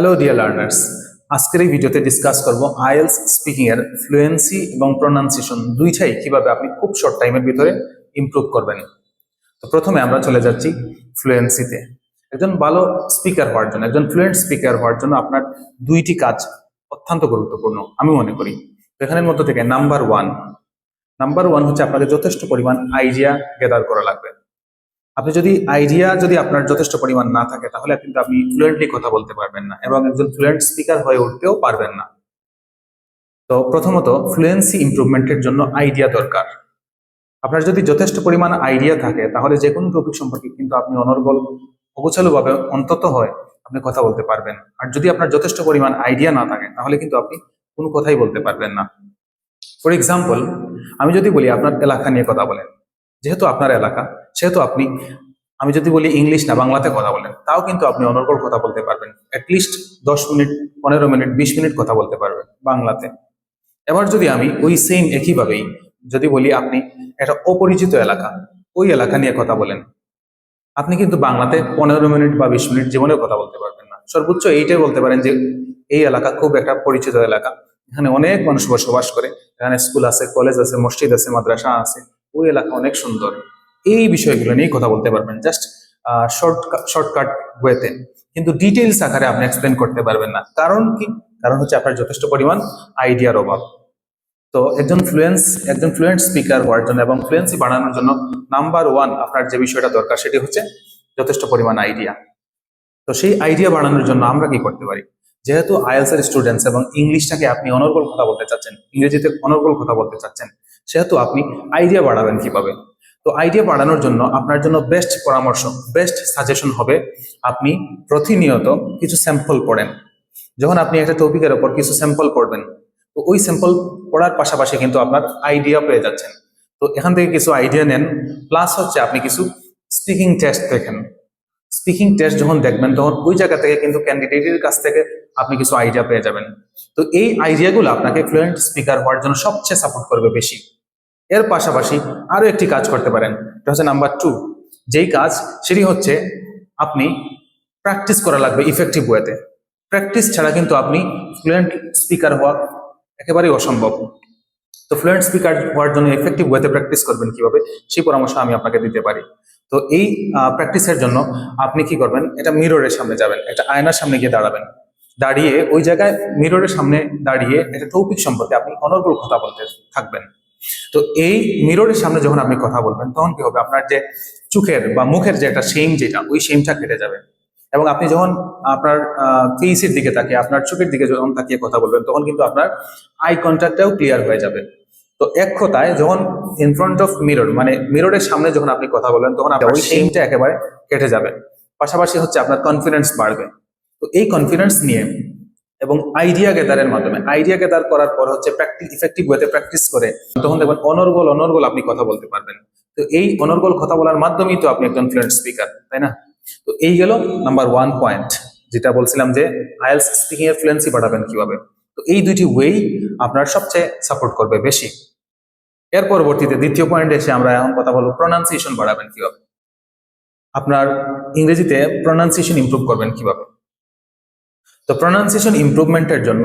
Hello dear learners আজকের এই ভিডিওতে ডিসকাস করব আইএলস স্পিকিং এর ফ্লুয়েন্সি এবং প্রোনাউন্সিয়েশন দুইটাই কীভাবে আপনি খুব শর্ট টাইমের ভিতরে ইমপ্রুভ করবেন। তো প্রথমে আমরা চলে যাচ্ছি ফ্লুয়েন্সিতে একজন ভালো স্পিকার হওয়ার জন্য, একজন ফ্লুয়েন্ট স্পিকার হওয়ার জন্য আপনার দুইটি কাজ অত্যন্ত গুরুত্বপূর্ণ, আমি মনে করি। এখানের মধ্যে থেকে নাম্বার ওয়ান নাম্বার ওয়ান হচ্ছে আপনাকে যথেষ্ট পরিমাণ আইডিয়া গেদার করা লাগবে। আপনি যদি আইডিয়া যদি আপনার যথেষ্ট পরিমাণ না থাকে, তাহলে কিন্তু আপনি ফ্লুয়েন্টলি কথা বলতে পারবেন না এবং একজন ফ্লুয়েন্ট স্পিকার হয়ে উঠতেও পারবেন না। তো প্রথমত ফ্লুয়েন্সি ইমপ্রুভমেন্টের জন্য আইডিয়া দরকার। আপনার যদি যথেষ্ট পরিমাণ আইডিয়া থাকে, তাহলে যে কোনো টপিক সম্পর্কে কিন্তু আপনি অনর্গল, অগোছালোভাবে অন্তত হয় আপনি কথা বলতে পারবেন। আর যদি আপনার যথেষ্ট পরিমাণ আইডিয়া না থাকে, তাহলে কিন্তু আপনি কোনো কথাই বলতে পারবেন না। ফর এক্সাম্পল আমি যদি বলি, আপনার এলাকা নিয়ে কথা বলেন। যেহেতু আপনার এলাকা সেহেতু আপনি, আমি যদি বলি ইংলিশ না, বাংলাতে কথা বলেন, তাও কিন্তু আপনি অনর্গল কথা বলতে পারবেন। অ্যাটলিস্ট দশ মিনিট, পনেরো মিনিট, বিশ মিনিট কথা বলতে পারবেন বাংলাতে। এবার যদি আমি ওই সেম একইভাবেই যদি বলি আপনি একটা অপরিচিত এলাকা, ওই এলাকা নিয়ে কথা বলেন, আপনি কিন্তু বাংলাতে পনেরো মিনিট বা বিশ মিনিট জীবনেও কথা বলতে পারবেন না। সর্বোচ্চ এইটাই বলতে পারেন যে এই এলাকা খুব একটা পরিচিত এলাকা। এখানে অনেক মানুষ বসবাস করে, এখানে স্কুল আছে, কলেজ আছে, মসজিদ আছে, মাদ্রাসা আছে, ওই এলাকা অনেক সুন্দর। এই বিষয়গুলো নিয়ে কথা বলতে পারবেন। জাস্ট শর্ট শর্টকাট ওয়েতে কিন্তু ডিটেইলস আকারে আপনি এক্সপ্লেন করতে পারবেন না। কারণ কি? কারণ হচ্ছে আপনার যথেষ্ট পরিমাণ আইডিয়ার অভাব। তো একজন ফ্লুয়েন্স একজন ফ্লুয়েন্ট স্পিকার হওয়ার জন্য এবং ফ্লুয়েন্সি বাড়ানোর জন্য নাম্বার ওয়ান আপনার যে বিষয়টা দরকার সেটি হচ্ছে যথেষ্ট পরিমাণ আইডিয়া তো সেই আইডিয়া বাড়ানোর জন্য আমরা কি করতে পারি? যেহেতু আইএলস এর স্টুডেন্টস এবং ইংলিশটাকে আপনি অনর্গল কথা বলতে চাচ্ছেন, ইংরেজিতে অনর্গল কথা বলতে চাচ্ছেন, সেহেতু আপনি আইডিয়া বাড়াবেন কীভাবে? তো আইডিয়া বাড়ানোর জন্য আপনার জন্য বেস্ট পরামর্শ বেস্ট সাজেশন হবে আপনি প্রতিনিয়ত কিছু স্যাম্পল পড়েন। যখন আপনি একটা টপিকের ওপর কিছু স্যাম্পল পড়বেন, তো ওই স্যাম্পল পড়ার পাশাপাশি কিন্তু আপনার আইডিয়া পেয়ে যাচ্ছেন। তো এখান থেকে কিছু আইডিয়া নেন প্লাস হচ্ছে আপনি কিছু স্পিকিং টেস্ট দেখেন। স্পিকিং টেস্ট যখন দেখবেন, তখন ওই জায়গা থেকে কিন্তু ক্যান্ডিডেটের কাছ থেকে আপনি কিছু আইডিয়া পেয়ে যাবেন। তো এই আইডিয়াগুলো আপনাকে ফ্লুয়েন্ট স্পিকার হওয়ার জন্য সবচেয়ে সাপোর্ট করবে বেশি। এর পাশাপাশি আরও একটি কাজ করতে পারেন। এটা হচ্ছে নাম্বার টু যেই কাজ, সেটি হচ্ছে আপনি প্র্যাকটিস করা লাগবে ইফেক্টিভ ওয়েতে প্র্যাকটিস ছাড়া কিন্তু আপনি ফ্লুয়েন্ট স্পিকার হওয়া একেবারেই অসম্ভব। তো ফ্লুয়েন্ট স্পিকার হওয়ার জন্য এফেক্টিভ ওয়েতে প্র্যাকটিস করবেন কীভাবে, সেই পরামর্শ আমি আপনাকে দিতে পারি। তো এই প্র্যাকটিসের জন্য আপনি কি করবেন, এটা মিররের সামনে যাবেন, একটা আয়নার সামনে গিয়ে দাঁড়াবেন। দাঁড়িয়ে ওই জায়গায় মিররের সামনে দাঁড়িয়ে একটা টপিক সম্পর্কে আপনি অনর্গল কথা বলতে থাকবেন। তো এই মিররের সামনে যখন আপনি কথা বলবেন তখন কি হবে? আপনার যে চোখের বা মুখের যে একটা সেম যেটা ওই সেমটা কেটে যাবে। এবং আপনি যখন আপনার ফেসের দিকে তাকিয়ে আপনার চোখের দিকে যখন তাকিয়ে কথা বলবেন তখন কিন্তু আপনার আই কন্ট্যাক্টটাও ক্লিয়ার হয়ে যাবে। তো এক কথায় যখন ইন ফ্রন্ট অফ মিরর মানে মিররের সামনে যখন আপনি কথা বলবেন তখন আপনার ওই সেমটা একেবারে কেটে যাবে। পাশাপাশি হচ্ছে আপনার কনফিডেন্স বাড়বে। তো এই কনফিডেন্স নিয়ে এবং আইডিয়া গেদারের মাধ্যমে। আইডিয়া গেদার করার পর হচ্ছে প্র্যাকটিস ইফেক্টিভ ওয়েতে প্র্যাকটিস করে তখন দেখবেন অনর্গল অনর্গল আপনি কথা বলতে পারবেন। তো এই অনর্গল কথা বলার মাধ্যমেই তো আপনি একজন ফ্লুয়েন্ট স্পিকার তাই না? তো এই গেল নাম্বার ওয়ান পয়েন্ট যেটা বলছিলাম যে আইএলস স্পিকিং এর ফ্লুয়েন্সি বাড়াবেন কীভাবে? তো এই দুইটি ওয়েই আপনার সবচেয়ে সাপোর্ট করবে বেশি। এর পরবর্তীতে দ্বিতীয় পয়েন্টে এসে আমরা এখন কথা বলব প্রনাউন্সিয়েশন বাড়াবেন কীভাবে? আপনার ইংরেজিতে প্রনাউন্সিয়েশন ইমপ্রুভ করবেন কীভাবে? তো প্রনাউন্সিয়েশন ইমপ্রুভমেন্টের জন্য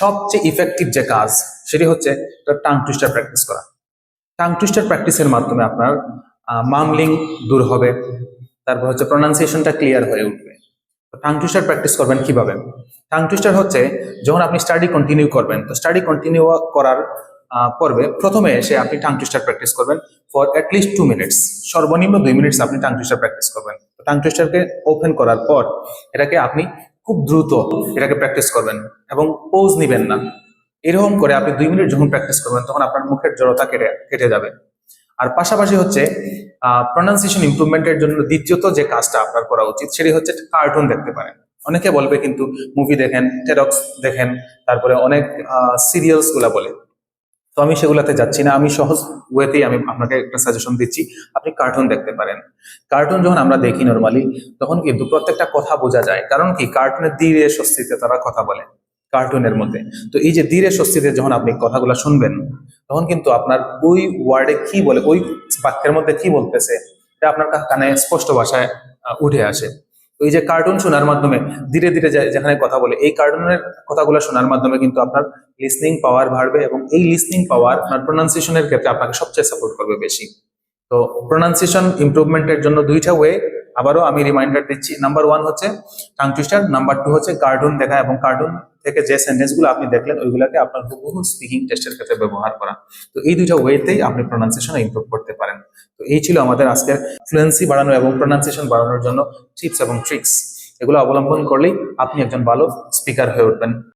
সবচেয়ে ইফেক্টিভ যে কাজ, সেটি হচ্ছে টাং টুইস্টার প্র্যাকটিস করা। টাং টুইস্টার প্র্যাকটিসের মাধ্যমে আপনার মামলিং দূর হবে, তারপর হচ্ছে প্রনাউন্সিয়েশনটা ক্লিয়ার হয়ে উঠবে। টাং টুইস্টার প্র্যাকটিস করবেন কীভাবে? টাং টুইস্টার হচ্ছে যখন আপনি স্টাডি কন্টিনিউ করবেন, তো স্টাডি কন্টিনিউ করার পর্বে প্রথমে এসে আপনি টাং টুইস্টার প্র্যাকটিস করবেন for at least two minutes সর্বনিম্ন দুই মিনিটস আপনি টাং টুইস্টার প্র্যাকটিস করবেন। টাং টুইস্টারকে ওপেন করার পর এটাকে আপনি খুব দ্রুত এটাকে প্র্যাকটিস করবেন এবং পোজ নিবেন না। এরকম করে আপনি দুই মিনিট যখন প্র্যাকটিস করবেন, তখন আপনার মুখের জড়তা কেটে কেটে যাবে। আর পাশাপাশি হচ্ছে প্রনাউন্সিয়েশন ইমপ্রুভমেন্টের জন্য দ্বিতীয়ত যে কাজটা আপনার করা উচিত, সেটি হচ্ছে কার্টুন দেখতে পারেন। অনেকে বলবে কিন্তু মুভি দেখেন টেরক্স দেখেন, তারপরে অনেক সিরিয়ালসগুলা বলে। তো আমি সেগুলাতে যাচ্ছি না। আমি সহজ ওয়েতেই আমি আপনাকে একটা সাজেশন দিচ্ছি। আপনি কার্টুন দেখতে পারেন। কার্টুন যখন আমরা দেখি নর্মালি তখন কিন্তু প্রত্যেকটা কথা বোঝা যায়। কারণ কি? কার্টুনের ধীরে স্বস্তিতে তারা কথা বলে। কার্টুনের মধ্যে। তো এই যে ধীরে স্বস্তিতে যখন আপনি কথাগুলো শুনবেন, তখন কিন্তু আপনার ওই ওয়ার্ডে কি বলে, ওই বাক্যের মধ্যে কি বলতেছে, এটা আপনার কানে স্পষ্ট ভাষায় উঠে আসে। এই যে কার্টুন শোনার মাধ্যমে, ধীরে ধীরে যেখানে কথা বলে, এই কার্টুনের কথাগুলো শোনার মাধ্যমে কিন্তু আপনার লিসনিং পাওয়ার বাড়বে এবং এই লিসনিং পাওয়ার আপনার প্রোনাউন্সিয়েশনের ক্ষেত্রে আপনাকে সবচেয়ে সাপোর্ট করবে বেশি। তো প্রোনাউন্সিয়েশন ইম্প্রুভমেন্টের জন্য দুইটা ওয়ে আবারও আমি রিমাইন্ডার দিচ্ছি। নাম্বার ওয়ান হচ্ছে টাং টুইস্টার নাম্বার টু হচ্ছে কার্টুন দেখা এবং কার্টুন থেকে যে সেন্টেন্সগুলো আপনি দেখলেন, ওইগুলোকে আপনার হুবহু স্পিকিং টেস্টের ক্ষেত্রে ব্যবহার করা। তো এই দুইটা ওয়েতেই আপনি প্রোনাউন্সিয়েশন ইমপ্রুভ করতে পারেন। তো এই ছিল আমাদের আজকের ফ্লুয়েন্সি বাড়ানো এবং প্রোনাউন্সিয়েশন বাড়ানোর জন্য টিপস এবং ট্রিক্স এগুলো অবলম্বন করলেই আপনি একজন ভালো স্পিকার হয়ে উঠবেন।